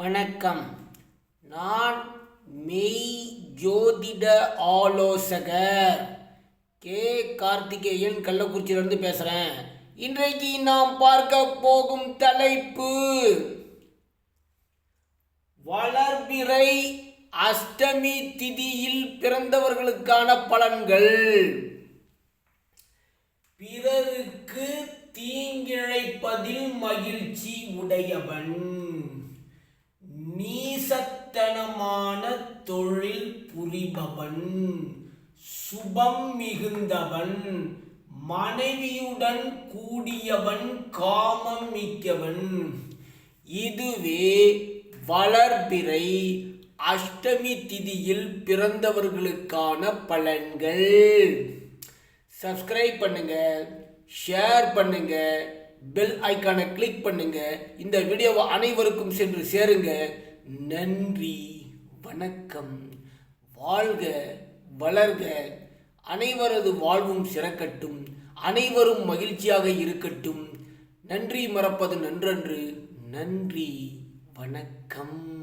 வணக்கம். நான் மெய் ஜோதிட ஆலோசகர். கே. கார்த்திகேயன் கள்ளக்குறிச்சியிலிருந்து பேசுகிறேன் இன்றைக்கு நாம் பார்க்க போகும் தலைப்பு வளர்பிறை அஷ்டமி திதியில் பிறந்தவர்களுக்கான பலன்கள். பிறருக்கு தீங்கிழைப்பதில் மகிழ்ச்சி உடையவன். நீசத்தனமான தொழில் புரிபவன் சுபம் மிகுந்தவன் மனைவியுடன் கூடியவன் காமம் மிக்கவன். இதுவே வளர்பிறை அஷ்டமி திதியில் பிறந்தவர்களுக்கான பலன்கள். சப்ஸ்கிரைப் பண்ணுங்க ஷேர் பண்ணுங்க பெல் ஐக்கானை கிளிக் பண்ணுங்க. இந்த வீடியோவை அனைவருக்கும் சென்று சேருங்க. நன்றி. வணக்கம். வாழ்க வளர்க. அனைவரது வாழ்வும் சிறக்கட்டும். அனைவரும் மகிழ்ச்சியாக இருக்கட்டும். நன்றி மறப்பது நன்றன்று. நன்றி. வணக்கம்.